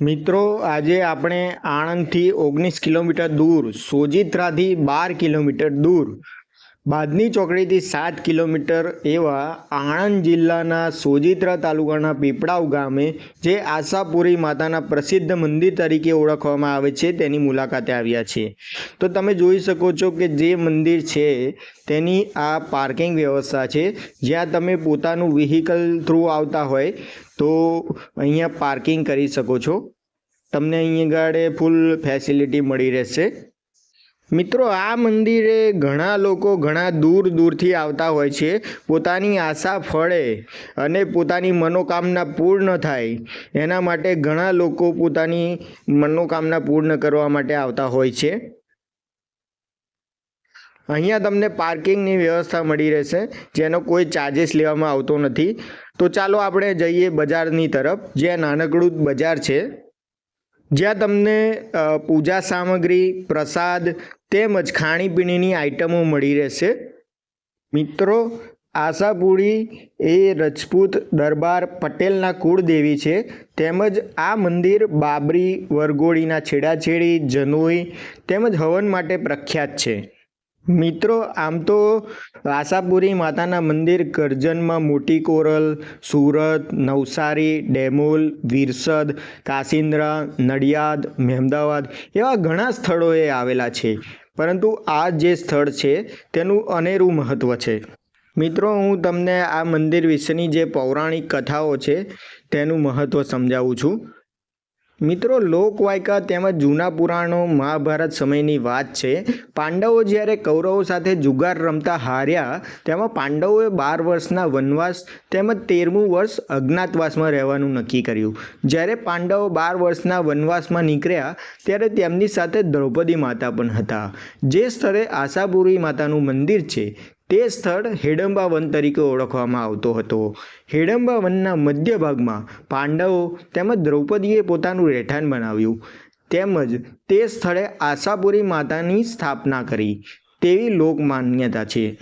મિત્રો, આજે આપણે આણંદથી ઓગણીસ કિલોમીટર દૂર, સોજિત્રાથી બાર કિલોમીટર દૂર, બાદની ચોકડીથી સાત કિલોમીટર એવા આણંદ જિલ્લાના સોજિત્રા તાલુકાના પીપળાવ ગામે, જે આશાપુરી માતાના પ્રસિદ્ધ મંદિર તરીકે ઓળખવામાં આવે છે, તેની મુલાકાતે આવ્યા છે. તો તમે જોઈ શકો છો કે જે મંદિર છે, તેની આ પાર્કિંગ વ્યવસ્થા છે. જ્યાં તમે પોતાનું વ્હીકલ થ્રુ આવતા હોય તો અહીંયા પાર્કિંગ કરી શકો છો. તમને અહીંયા ગાડે ફૂલ ફેસિલિટી મળી રહેશે. મિત્રો, આ મંદિરે ઘણા લોકો ઘણા દૂર દૂરથી આવતા હોય છે. પોતાની આશા ફળે અને પોતાની મનોકામના પૂર્ણ થાય. એના માટે ઘણા લોકો પોતાની મનોકામના પૂર્ણ કરવા માટે આવતા હોય છે. અહીંયા તમને પાર્કિંગની વ્યવસ્થા મળી રહેશે, જેનો કોઈ ચાર્જિસ લેવામાં આવતો નથી. તો ચાલો આપણે જઈએ બજારની તરફ, જ્યાં નાનકડું બજાર છે. જ્યાં તમને પૂજા સામગ્રી, પ્રસાદ તેમજ ખાણીપીણીની આઇટમો મળી રહેશે. મિત્રો, આશાપુરી એ રજપૂત દરબાર પટેલના કુળદેવી છે. તેમજ આ મંદિર બાબરી, વરઘોડીના છેડાછેડી, જનોઈ તેમજ હવન માટે પ્રખ્યાત છે. મિત્રો, આમ તો આશાપુરી માતાના મંદિર કરજણમાં મોટી કોરલ, સુરત, નવસારી, ડેમોલ, વિરસદ કાસિન્દ્રા નડિયાદ, મહેમદાવાદ એવા ઘણા સ્થળોએ આવેલા છે. પરંતુ આ જે સ્થળ છે, તેનું અનેરું મહત્ત્વ છે. મિત્રો, હું તમને આ મંદિર વિશેની જે પૌરાણિક કથાઓ છે, તેનું મહત્ત્વ સમજાવું છું. મિત્રો, લોકવાયકા તેમજ જૂના પુરાણો મહાભારત સમયની વાત છે. પાંડવો જ્યારે કૌરવો સાથે જુગાર રમતા હાર્યા, તેમાં પાંડવોએ બાર વર્ષના વનવાસ તેમજ તેરમું વર્ષ અજ્ઞાતવાસમાં રહેવાનું નક્કી કર્યું. જ્યારે પાંડવો બાર વર્ષના વનવાસમાં નીકળ્યા, ત્યારે તેમની સાથે દ્રૌપદી માતા પણ હતા. જે સ્થળે આશાપુરી માતાનું મંદિર છે. તે સ્થળ હેડંબા વન તરીકે ઓળખવામાં આવતો હતો. હેડંબા વનના મધ્ય ભાગમાં પાંડવો તેમજ દ્રૌપદીએ પોતાનું રહેઠાણ બનાવ્યું. તેમજ તે સ્થળે આશાપુરી માતાની સ્થાપના કરી. તેવી લોકમાન્યતા છે.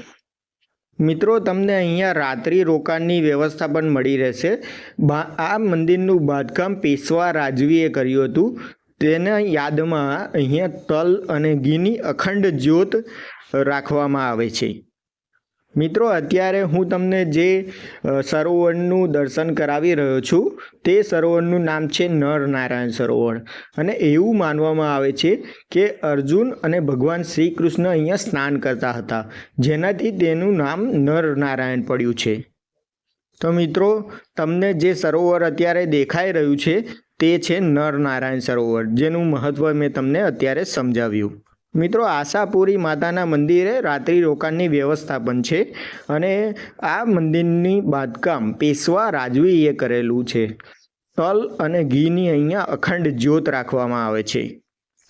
મિત્રો, તમને અહીંયા રાત્રિ રોકાણની વ્યવસ્થા પણ મળી રહેશે. આ મંદિરનું બાંધકામ પેશવા રાજવીએ કર્યું હતું. તેના યાદમાં અહીંયા તલ અને ઘીની અખંડ જ્યોત રાખવામાં આવે છે. મિત્રો, અત્યારે હું તમને જે સરોવરનું દર્શન કરાવી રહ્યો છું, તે સરોવરનું નામ છે નર નારાયણ સરોવર. અને એવું માનવામાં આવે છે કે અર્જુન અને ભગવાન શ્રી કૃષ્ણ અહીંયા સ્નાન કરતા હતા, જેનાથી તેનું નામ નર નારાયણ પડ્યું છે. તો મિત્રો, તમને જે સરોવર અત્યારે દેખાઈ રહ્યું છે, તે છે નર નારાયણ સરોવર, જેનું મહત્ત્વ મેં તમને અત્યારે સમજાવ્યું. મિત્રો, આશાપુરી માતાના મંદિરે રાત્રિ રોકાણની વ્યવસ્થા પણ છે અને આ મંદિરની બાંધકામ પેશવા રાજવીએ કરેલું છે. તલ અને ઘીની અહીંયા અખંડ જ્યોત રાખવામાં આવે છે.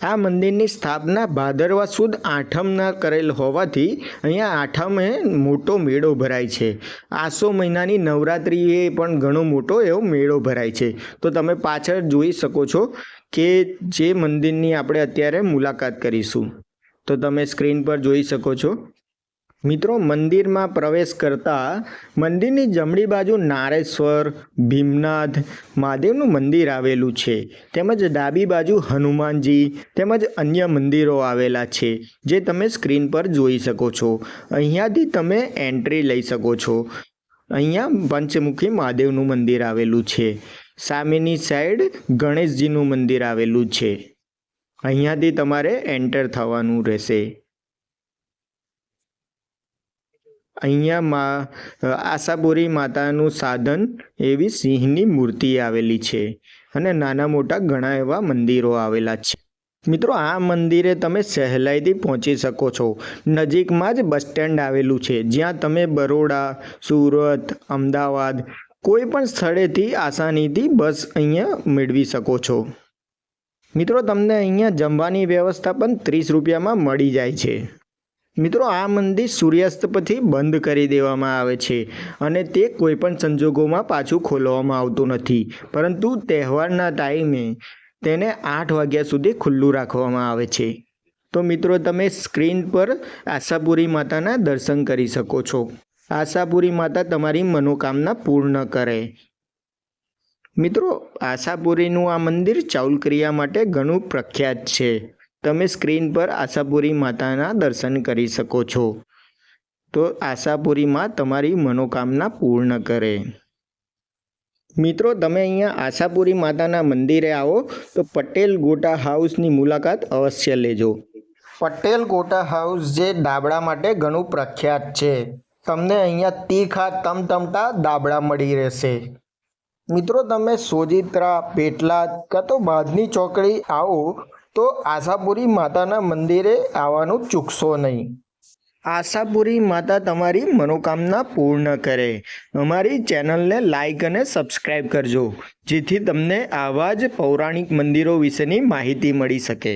આ મંદિરની સ્થાપના ભાદરવા સુદ આઠમના કરેલ હોવાથી અહીંયા આઠમે મોટો મેળો ભરાય છે. આસો મહિનાની નવરાત્રિએ પણ ઘણો મોટો એવો મેળો ભરાય છે. તો તમે પાછળ જોઈ શકો છો કે જે મંદિરની આપણે અત્યારે મુલાકાત કરીશું. તો તમે સ્ક્રીન પર જોઈ શકો છો. મિત્રો, મંદિરમાં પ્રવેશ કરતા મંદિરની જમણી બાજુ નારેશ્વર, ભીમનાથ મહાદેવનું મંદિર આવેલું છે. તેમજ ડાબી બાજુ હનુમાનજી તેમજ અન્ય મંદિરો આવેલા છે, જે તમે સ્ક્રીન પર જોઈ શકો છો. અહીંયાથી તમે એન્ટ્રી લઈ શકો છો. અહીંયા પંચમુખી મહાદેવનું મંદિર આવેલું છે. સામેની સાઈડ ગણેશજીનું મંદિર આવેલું છે. અહીંયાથી તમારે એન્ટર થવાનું રહેશે. અહીંયા આશાપુરી માતાનું સાધન એવી સિંહની મૂર્તિ આવેલી છે અને નાના મોટા ઘણા એવા મંદિરો આવેલા છે. મિત્રો, આ મંદિરે તમે સહેલાઈથી પહોંચી શકો છો. નજીકમાં જ બસ સ્ટેન્ડ આવેલું છે. જ્યાં તમે બરોડા, સુરત, અમદાવાદ કોઈ પણ સ્થળેથી આસાનીથી બસ અહીંયા મેળવી શકો છો. મિત્રો, તમને અહીંયા જમવાની વ્યવસ્થા પણ ત્રીસ રૂપિયામાં મળી જાય છે. મિત્રો, આ મંદિર સૂર્યાસ્ત પછી બંધ કરી દેવામાં આવે છે અને તે કોઈપણ સંજોગોમાં પાછું ખોલવામાં આવતું નથી. પરંતુ તહેવારના ટાઈમે તેને આઠ વાગ્યા સુધી ખુલ્લું રાખવામાં આવે છે. તો મિત્રો, તમે સ્ક્રીન પર આશાપુરી માતાના દર્શન કરી શકો છો. આશાપુરી માતા તમારી મનોકામના પૂર્ણ કરે. મિત્રો, આશાપુરીનું આ મંદિર ચાઉલક્રિયા માટે ઘણું પ્રખ્યાત છે. તમે સ્ક્રીન પર આશાપુરી માતાના દર્શન કરી શકો છો. તો આશાપુરીમાં તમારી મનોકામના પૂર્ણ કરે. મિત્રો, તમે અહીંયા આશાપુરી માતાના મંદિરે આવો, તો પટેલ ગોટા હાઉસની મુલાકાત અવશ્ય લેજો. પટેલ ગોટા હાઉસ જે દાબડા માટે ઘણું પ્રખ્યાત છે. તમને અહીંયા તીખા તમતમતા દાબડા મળી રહેશે. મિત્રો, તમે સોજિત્રા, પેટલાદ, કાં તો બાદની ચોકડી આવો તો આશાપુરી માતાના મંદિરે આવવાનું ચૂકશો નહીં. આશાપુરી માતા તમારી મનોકામના પૂર્ણ કરે. અમારી ચેનલને લાઈક અને સબસ્ક્રાઈબ કરજો, જેથી તમને આવા જ પૌરાણિક મંદિરો વિશેની માહિતી મળી શકે.